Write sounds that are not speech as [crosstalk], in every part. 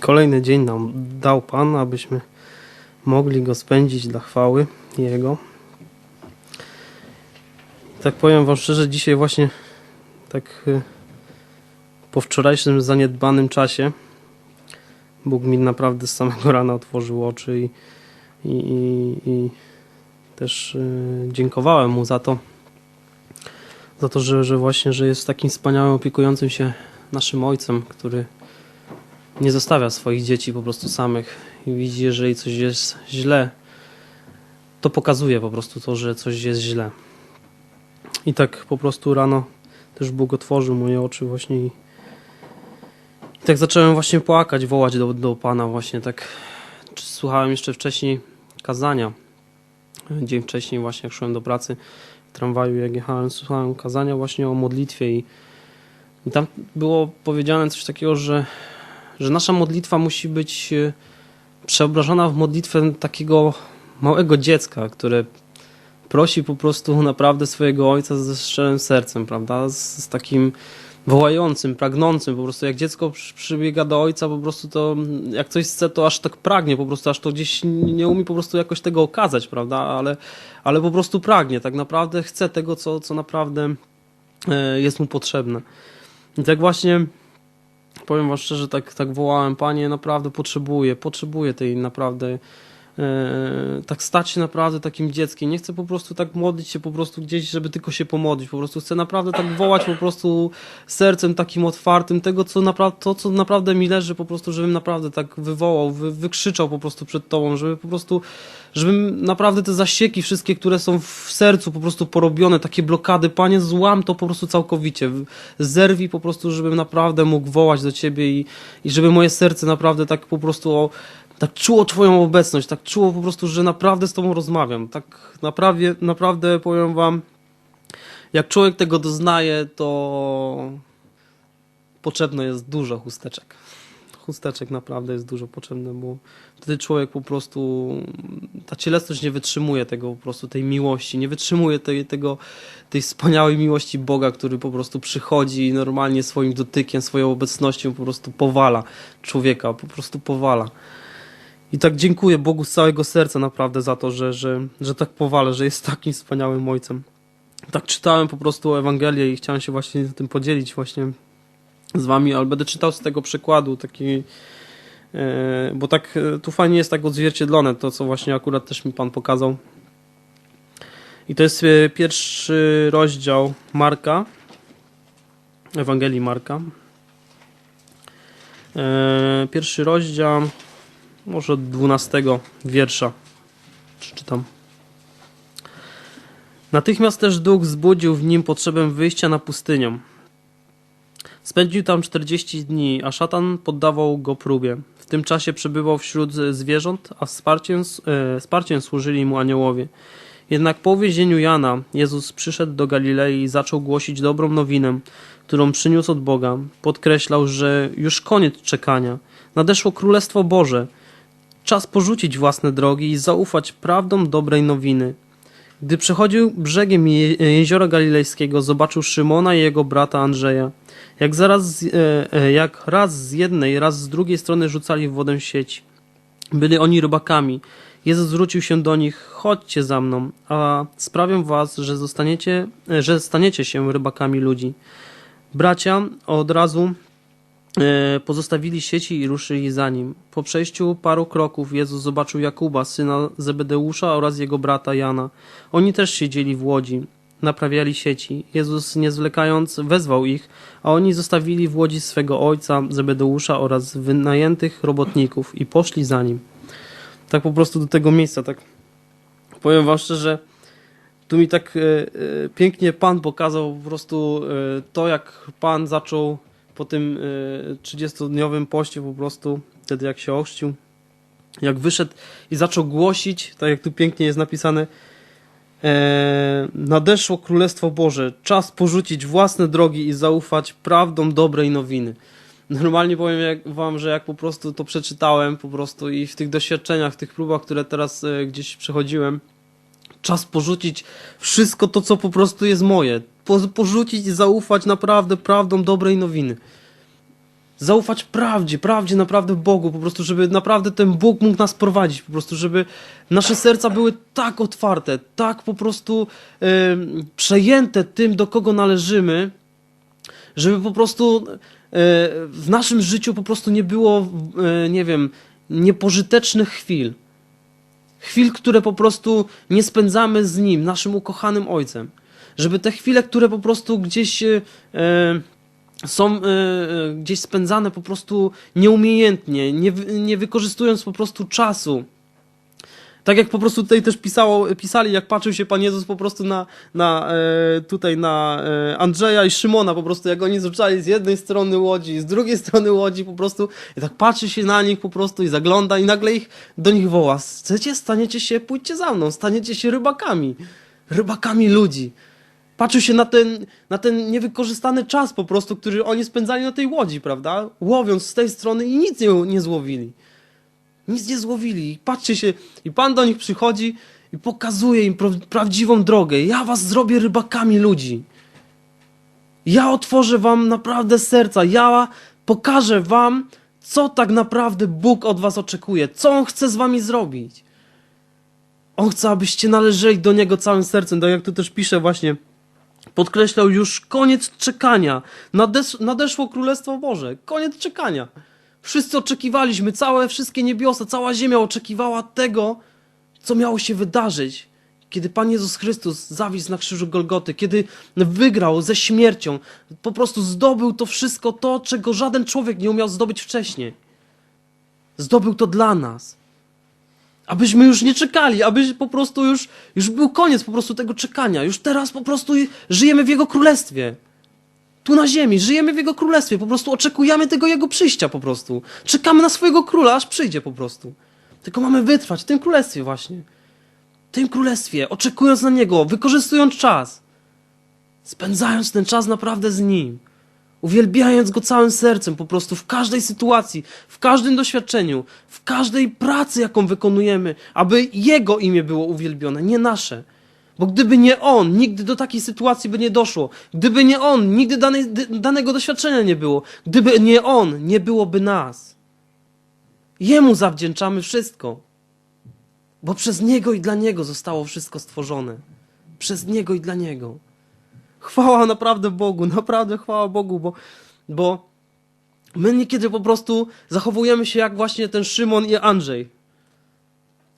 Kolejny dzień nam dał Pan, abyśmy mogli go spędzić dla chwały Jego. Tak powiem Wam szczerze, dzisiaj właśnie tak y, po wczorajszym zaniedbanym czasie Bóg mi naprawdę z samego [laughs] rana otworzył oczy i, i, i, i też y, dziękowałem Mu za to, za to, że, że właśnie, że jest takim wspaniałym opiekującym się naszym Ojcem, który nie zostawia swoich dzieci po prostu samych i widzi, jeżeli coś jest źle, to pokazuje po prostu to, że coś jest źle. I tak po prostu rano też Bóg otworzył moje oczy właśnie i, i tak zacząłem właśnie płakać, wołać do, do Pana właśnie tak. Słuchałem jeszcze wcześniej kazania. Dzień wcześniej właśnie jak szłem do pracy w tramwaju, jak jechałem, słuchałem kazania właśnie o modlitwie i, i tam było powiedziane coś takiego, że że nasza modlitwa musi być e, przeobrażona w modlitwę takiego małego dziecka, które prosi po prostu naprawdę swojego ojca ze szczerym sercem, prawda? Z, z takim wołającym, pragnącym, po prostu jak dziecko przy- przybiega do ojca, po prostu to jak coś chce, to aż tak pragnie, po prostu aż to gdzieś nie nie umie po prostu jakoś tego okazać, prawda? Ale, ale po prostu pragnie, tak naprawdę chce tego, co, co naprawdę e, jest mu potrzebne. I tak właśnie powiem wam szczerze, tak, tak wołałem, panie, naprawdę potrzebuję, potrzebuję tej naprawdę, tak stać się naprawdę takim dzieckiem. Nie chcę po prostu tak modlić się po prostu gdzieś, żeby tylko się pomodlić. Po prostu chcę naprawdę tak wołać po prostu sercem takim otwartym tego, co naprawdę, to, co naprawdę mi leży, po prostu, żebym naprawdę tak wywołał, wy, wykrzyczał po prostu przed tobą, żeby po prostu, żebym naprawdę te zasieki wszystkie, które są w sercu po prostu porobione, takie blokady, panie, złam to po prostu całkowicie. Zerwij po prostu, żebym naprawdę mógł wołać do ciebie i, i żeby moje serce naprawdę tak po prostu o, tak czuło Twoją obecność, tak czuło po prostu, że naprawdę z Tobą rozmawiam. Tak naprawdę, naprawdę powiem Wam, jak człowiek tego doznaje, to potrzebne jest dużo chusteczek. Chusteczek naprawdę jest dużo potrzebne, bo wtedy człowiek po prostu, ta cielesność nie wytrzymuje tego po prostu, tej miłości, nie wytrzymuje tej, tego, tej wspaniałej miłości Boga, który po prostu przychodzi i normalnie swoim dotykiem, swoją obecnością po prostu powala człowieka, po prostu powala. I tak dziękuję Bogu z całego serca naprawdę za to, że, że, że tak powala, że jest takim wspaniałym ojcem. Tak czytałem po prostu Ewangelię i chciałem się właśnie tym podzielić właśnie z wami, ale będę czytał z tego przykładu taki, e, bo tak e, tu fajnie jest tak odzwierciedlone to, co właśnie akurat też mi Pan pokazał. I to jest e, pierwszy rozdział Marka, Ewangelii Marka. Pierwszy rozdział, może od 12 wiersza przeczytam. Natychmiast też duch wzbudził w nim potrzebę wyjścia na pustynię. Spędził tam 40 dni, a szatan poddawał go próbie. W tym czasie przebywał wśród zwierząt, a wsparciem, e, wsparciem służyli mu aniołowie. Jednak po uwięzieniu Jana Jezus przyszedł do Galilei i zaczął głosić dobrą nowinę, którą przyniósł od Boga. Podkreślał, że już koniec czekania. Nadeszło Królestwo Boże. Czas porzucić własne drogi i zaufać prawdom dobrej nowiny. Gdy przechodził brzegiem je- jeziora galilejskiego, zobaczył Szymona i jego brata Andrzeja. Jak, zaraz, e, e, jak raz z jednej, raz z drugiej strony rzucali w wodę sieć. Byli oni rybakami. Jezus zwrócił się do nich: Chodźcie za mną, a sprawię was, że, zostaniecie, e, że staniecie się rybakami ludzi. Bracia od razu pozostawili sieci i ruszyli za nim. Po przejściu paru kroków Jezus zobaczył Jakuba, syna Zebedeusza oraz jego brata Jana. Oni też siedzieli w łodzi, naprawiali sieci. Jezus nie zwlekając wezwał ich, a oni zostawili w łodzi swego ojca Zebedeusza oraz wynajętych robotników i poszli za nim. Tak po prostu do tego miejsca, tak powiem wam szczerze, tu mi tak e, e, pięknie Pan pokazał po prostu e, to, jak Pan zaczął po tym e, 30-dniowym poście po prostu, wtedy jak się ochrzcił, jak wyszedł i zaczął głosić, tak jak tu pięknie jest napisane, e, nadeszło Królestwo Boże, czas porzucić własne drogi i zaufać prawdom dobrej nowiny. Normalnie powiem wam, że jak po prostu to przeczytałem po prostu i w tych doświadczeniach, w tych próbach, które teraz e, gdzieś przechodziłem, czas porzucić wszystko to, co po prostu jest moje. Po, porzucić i zaufać naprawdę prawdom dobrej nowiny. zaufać prawdzie, prawdzie naprawdę Bogu, po prostu, żeby naprawdę ten Bóg mógł nas prowadzić, po prostu, żeby nasze serca były tak otwarte, tak po prostu e, przejęte tym, do kogo należymy, żeby po prostu e, w naszym życiu po prostu nie było, e, nie wiem, niepożytecznych chwil. Chwil, które po prostu nie spędzamy z Nim, naszym ukochanym Ojcem. Żeby te chwile, które po prostu gdzieś e, e, są e, e, gdzieś spędzane po prostu nieumiejętnie, nie, nie wykorzystując po prostu czasu. Tak jak po prostu tutaj też pisało, pisali, jak patrzył się Pan Jezus po prostu na, na e, tutaj na e, Andrzeja i Szymona, po prostu jak oni zrzucali z jednej strony łodzi, z drugiej strony łodzi, po prostu i tak patrzy się na nich po prostu i zagląda i nagle ich do nich woła. Chcecie, staniecie się, pójdźcie za mną, staniecie się rybakami, rybakami ludzi. Patrzył się na ten, na ten niewykorzystany czas po prostu, który oni spędzali na tej łodzi, prawda? Łowiąc z tej strony i nic nie, nie złowili. Nic nie złowili. I patrzcie się, i Pan do nich przychodzi i pokazuje im pra- prawdziwą drogę. Ja was zrobię rybakami ludzi. Ja otworzę wam naprawdę serca. Ja pokażę wam, co tak naprawdę Bóg od was oczekuje. Co On chce z wami zrobić. On chce, abyście należeli do Niego całym sercem. Tak jak tu też pisze właśnie, podkreślał już koniec czekania. Nades nadeszło Królestwo Boże. Koniec czekania. Wszyscy oczekiwaliśmy, całe, wszystkie niebiosa, cała ziemia oczekiwała tego, co miało się wydarzyć, kiedy Pan Jezus Chrystus zawisł na krzyżu Golgoty, kiedy wygrał ze śmiercią, po prostu zdobył to wszystko, to, czego żaden człowiek nie umiał zdobyć wcześniej. Zdobył to dla nas. Abyśmy już nie czekali, aby po prostu już, już był koniec po prostu tego czekania. Już teraz po prostu żyjemy w Jego Królestwie tu na ziemi, żyjemy w Jego Królestwie, po prostu oczekujemy tego Jego przyjścia po prostu. Czekamy na swojego Króla, aż przyjdzie po prostu. Tylko mamy wytrwać w tym Królestwie właśnie. W tym Królestwie, oczekując na Niego, wykorzystując czas. Spędzając ten czas naprawdę z Nim. Uwielbiając Go całym sercem, po prostu w każdej sytuacji, w każdym doświadczeniu, w każdej pracy, jaką wykonujemy, aby Jego imię było uwielbione, nie nasze. Bo gdyby nie On, nigdy do takiej sytuacji by nie doszło. Gdyby nie On, nigdy danego doświadczenia nie było. Gdyby nie On, nie byłoby nas. Jemu zawdzięczamy wszystko. Bo przez Niego i dla Niego zostało wszystko stworzone. Przez Niego i dla Niego. Chwała naprawdę Bogu, naprawdę chwała Bogu, bo, bo my niekiedy po prostu zachowujemy się jak właśnie ten Szymon i Andrzej.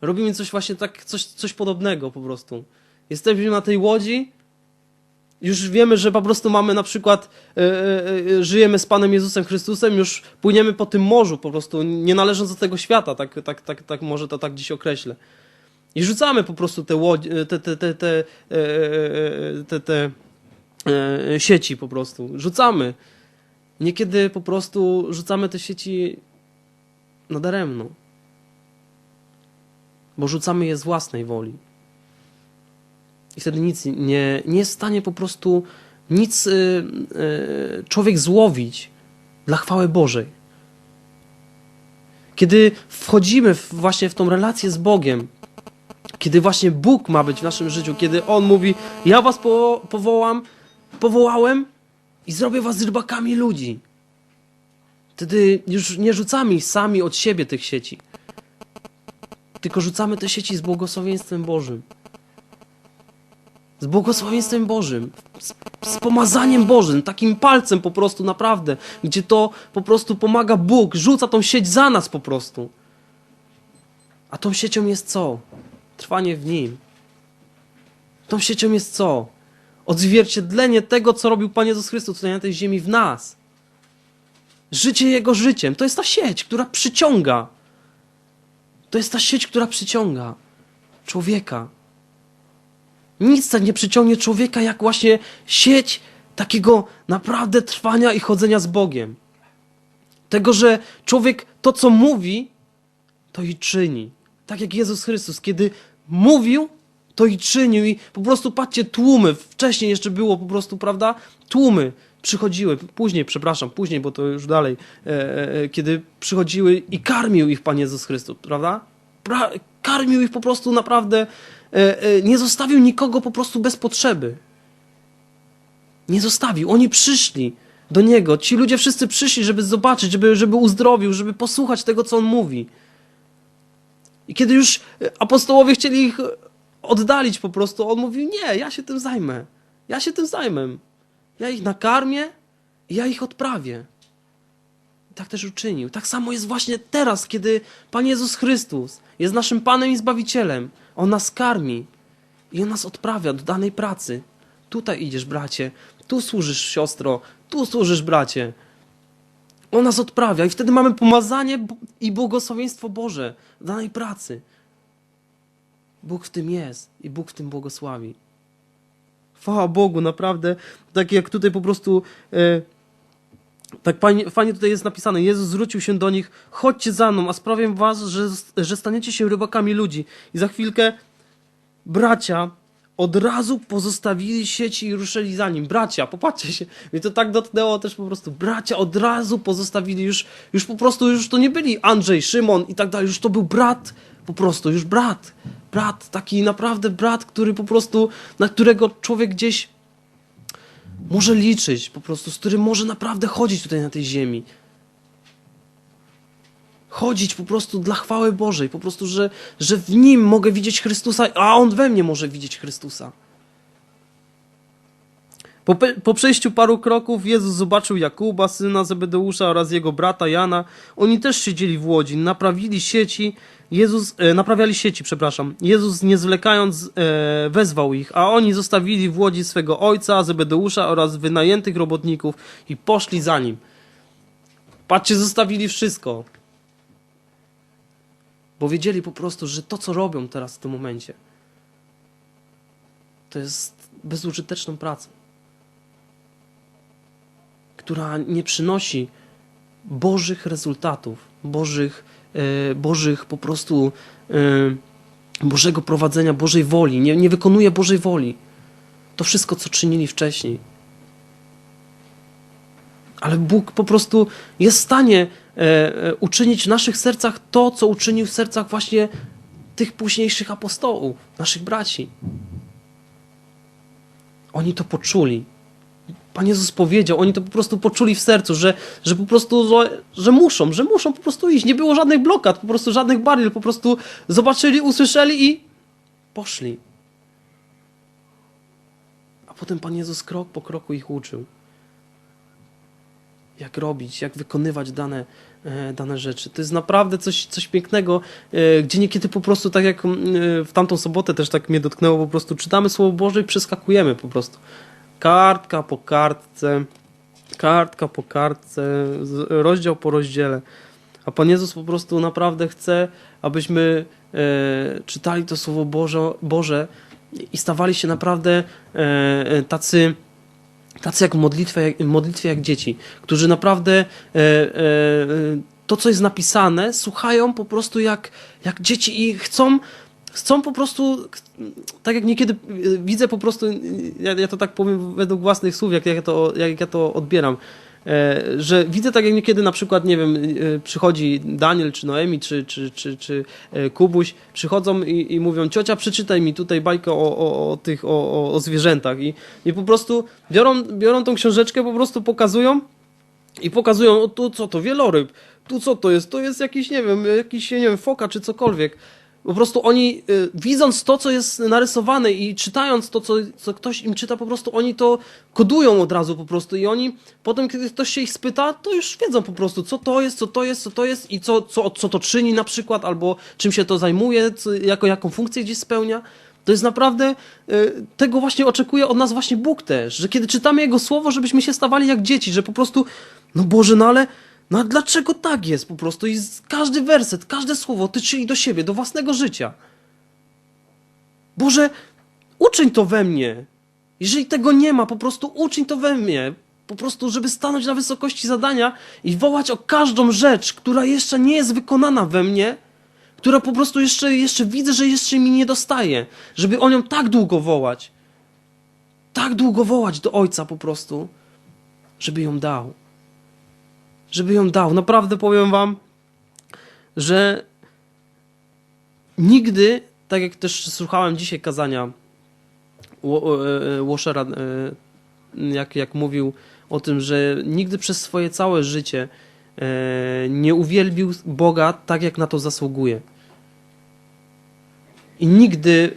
Robimy coś właśnie tak, coś, coś podobnego po prostu. Jesteśmy na tej łodzi, już wiemy, że po prostu mamy na przykład, e, e, żyjemy z Panem Jezusem Chrystusem, już płyniemy po tym morzu po prostu, nie należąc do tego świata, tak, tak, tak, tak może to tak dziś określę. I rzucamy po prostu te, łodzi, te, te, te, te, e, te, te e, sieci po prostu. Rzucamy. Niekiedy po prostu rzucamy te sieci nadaremno. Bo rzucamy je z własnej woli. I wtedy nic nie, nie jest w stanie po prostu nic y, y, człowiek złowić dla chwały Bożej. Kiedy wchodzimy w, właśnie w tą relację z Bogiem, kiedy właśnie Bóg ma być w naszym życiu, kiedy On mówi, ja was po, powołam, powołałem i zrobię was rybakami ludzi. Wtedy już nie rzucamy sami od siebie tych sieci, tylko rzucamy te sieci z błogosławieństwem Bożym z błogosławieństwem Bożym, z, z pomazaniem Bożym, takim palcem po prostu naprawdę, gdzie to po prostu pomaga Bóg, rzuca tą sieć za nas po prostu. A tą siecią jest co? Trwanie w Nim. Tą siecią jest co? Odzwierciedlenie tego, co robił Pan Jezus Chrystus tutaj na tej ziemi w nas. Życie Jego życiem. To jest ta sieć, która przyciąga. To jest ta sieć, która przyciąga człowieka. Nic tak nie przyciągnie człowieka, jak właśnie sieć takiego naprawdę trwania i chodzenia z Bogiem. Tego, że człowiek to, co mówi, to i czyni. Tak jak Jezus Chrystus, kiedy mówił, to i czynił. I po prostu patrzcie, tłumy. Wcześniej jeszcze było po prostu, prawda? Tłumy przychodziły, później, przepraszam, później, bo to już dalej, e, e, kiedy przychodziły i karmił ich Pan Jezus Chrystus, prawda? Karmił ich po prostu naprawdę, e, e, nie zostawił nikogo po prostu bez potrzeby. Nie zostawił. Oni przyszli do Niego. Ci ludzie wszyscy przyszli, żeby zobaczyć, żeby, żeby uzdrowił, żeby posłuchać tego, co On mówi. I kiedy już e, apostołowie chcieli ich oddalić po prostu, On mówił, nie, ja się tym zajmę. Ja się tym zajmę. Ja ich nakarmię i ja ich odprawię. Tak też uczynił. Tak samo jest właśnie teraz, kiedy Pan Jezus Chrystus jest naszym Panem i Zbawicielem. On nas karmi i On nas odprawia do danej pracy. Tutaj idziesz, bracie, tu służysz, siostro, tu służysz, bracie. On nas odprawia i wtedy mamy pomazanie i błogosławieństwo Boże w danej pracy. Bóg w tym jest i Bóg w tym błogosławi. Chwała Bogu, naprawdę. Tak jak tutaj po prostu. E, tak fajnie, tutaj jest napisane. Jezus zwrócił się do nich: chodźcie za mną, a sprawię was, że, że staniecie się rybakami ludzi. I za chwilkę bracia od razu pozostawili sieci i ruszyli za nim. Bracia, popatrzcie się. Mnie to tak dotknęło też po prostu. Bracia od razu pozostawili już, już po prostu, już to nie byli Andrzej, Szymon i tak dalej. Już to był brat, po prostu, już brat. Brat, taki naprawdę brat, który po prostu, na którego człowiek gdzieś może liczyć, po prostu, z którym może naprawdę chodzić tutaj na tej ziemi. Chodzić po prostu dla chwały Bożej, po prostu, że, że w nim mogę widzieć Chrystusa, a on we mnie może widzieć Chrystusa. Po, po przejściu paru kroków Jezus zobaczył Jakuba, syna Zebedeusza oraz jego brata Jana. Oni też siedzieli w łodzi, naprawili sieci. Jezus, e, naprawiali sieci, przepraszam. Jezus nie zwlekając e, wezwał ich, a oni zostawili w łodzi swego ojca Zebedeusza oraz wynajętych robotników i poszli za nim. Patrzcie, zostawili wszystko. Bo wiedzieli po prostu, że to, co robią teraz w tym momencie, to jest bezużyteczną pracą która nie przynosi Bożych rezultatów, Bożych, Bożych po prostu e, Bożego prowadzenia, Bożej woli, nie, nie wykonuje Bożej woli. To wszystko, co czynili wcześniej. Ale Bóg po prostu jest w stanie e, e, uczynić w naszych sercach to, co uczynił w sercach właśnie tych późniejszych apostołów, naszych braci. Oni to poczuli. Pan Jezus powiedział, oni to po prostu poczuli w sercu, że, że po prostu, że, że muszą, że muszą po prostu iść. Nie było żadnych blokad, po prostu żadnych barier, po prostu zobaczyli, usłyszeli i poszli. A potem Pan Jezus krok po kroku ich uczył. Jak robić, jak wykonywać dane, e, dane rzeczy. To jest naprawdę coś, coś pięknego, e, gdzie niekiedy po prostu, tak jak mm, e, w tamtą sobotę też tak mnie dotknęło, po prostu czytamy Słowo Boże i przeskakujemy po prostu kartka po kartce, kartka po kartce, rozdział po rozdziale. A Pan Jezus po prostu naprawdę chce, abyśmy e, czytali to Słowo Boże, Boże i stawali się naprawdę e, e, tacy, tacy jak w modlitwie, jak, modlitwie jak dzieci, którzy naprawdę e, e, to, co jest napisane, słuchają po prostu jak, jak dzieci i chcą chcą po prostu, tak jak niekiedy y, widzę po prostu, y, ja, ja to tak powiem według własnych słów, jak, ja, to, jak ja to odbieram, e, że widzę tak jak niekiedy na przykład, nie wiem, y, przychodzi Daniel, czy Noemi, czy, czy, czy, czy e, Kubuś, przychodzą i, i mówią, ciocia przeczytaj mi tutaj bajkę o, o, o tych, o, o, zwierzętach i, i po prostu biorą, biorą tą książeczkę, po prostu pokazują i pokazują, o tu co to, wieloryb, tu co to jest, to jest jakiś, nie wiem, jakiś, nie wiem, foka czy cokolwiek. Po prostu oni, y, widząc to, co jest narysowane i czytając to, co, co ktoś im czyta, po prostu oni to kodują od razu po prostu i oni potem, kiedy ktoś się ich spyta, to już wiedzą po prostu, co to jest, co to jest, co to jest i co, co, co to czyni na przykład, albo czym się to zajmuje, co, jako, jaką funkcję gdzieś spełnia. To jest naprawdę, y, tego właśnie oczekuje od nas właśnie Bóg też, że kiedy czytamy Jego Słowo, żebyśmy się stawali jak dzieci, że po prostu, no Boże, no ale, no a dlaczego tak jest po prostu? I każdy werset, każde słowo tyczy do siebie, do własnego życia. Boże, uczyń to we mnie. Jeżeli tego nie ma, po prostu uczyń to we mnie. Po prostu, żeby stanąć na wysokości zadania i wołać o każdą rzecz, która jeszcze nie jest wykonana we mnie, która po prostu jeszcze, jeszcze widzę, że jeszcze mi nie dostaje. Żeby o nią tak długo wołać. Tak długo wołać do Ojca po prostu, żeby ją dał. Żeby ją dał. Naprawdę powiem Wam, że nigdy, tak jak też słuchałem dzisiaj kazania e, e, Washera, e, jak, jak mówił o tym, że nigdy przez swoje całe życie nie uwielbił Boga tak, jak na to zasługuje. I nigdy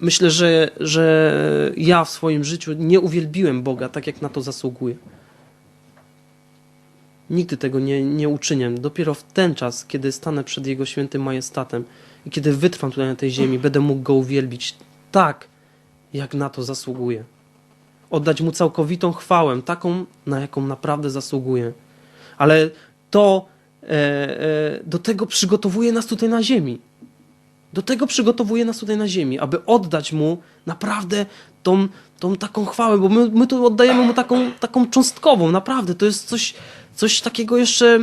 myślę, że, że ja w swoim życiu nie uwielbiłem Boga tak, jak na to zasługuje. Nigdy tego nie, nie uczynię. Dopiero w ten czas, kiedy stanę przed Jego świętym majestatem i kiedy wytrwam tutaj na tej ziemi, będę mógł Go uwielbić tak, jak na to zasługuje. Oddać Mu całkowitą chwałę, taką, na jaką naprawdę zasługuje. Ale to e, e, do tego przygotowuje nas tutaj na ziemi. Do tego przygotowuje nas tutaj na ziemi, aby oddać Mu naprawdę tą, tą taką chwałę, bo my, my tu oddajemy Mu taką, taką cząstkową, naprawdę. To jest coś, coś takiego jeszcze,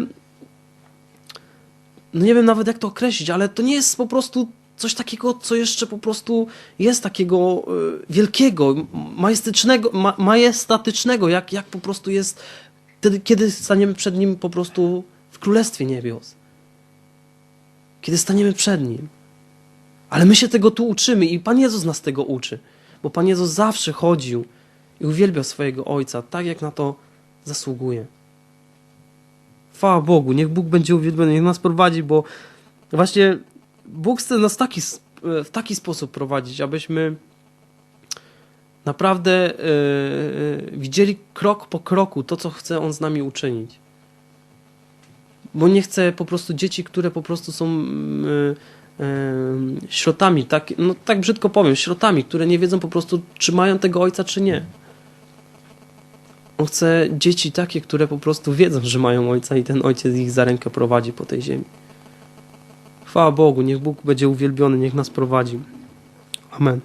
no nie wiem nawet jak to określić, ale to nie jest po prostu coś takiego, co jeszcze po prostu jest takiego y, wielkiego, majestatycznego, ma, majestatycznego, jak, jak po prostu jest wtedy, kiedy staniemy przed Nim po prostu w Królestwie Niebios. Kiedy staniemy przed Nim. Ale my się tego tu uczymy i Pan Jezus nas tego uczy. Bo Pan Jezus zawsze chodził i uwielbiał swojego Ojca, tak jak na to zasługuje. Chwała Bogu, niech Bóg będzie uwielbiony, niech nas prowadzi, bo właśnie Bóg chce nas taki, s- w taki sposób prowadzić, abyśmy naprawdę e, e, widzieli krok po kroku to, co chce On z nami uczynić. Bo nie chcę po prostu dzieci, które po prostu są e, e, śrotami, tak, no tak brzydko powiem, śrotami, które nie wiedzą po prostu, czy mają tego ojca, czy nie. On chce dzieci takie, które po prostu wiedzą, że mają ojca i ten ojciec ich za rękę prowadzi po tej ziemi. Chwała Bogu, niech Bóg będzie uwielbiony, niech nas prowadzi. Amen.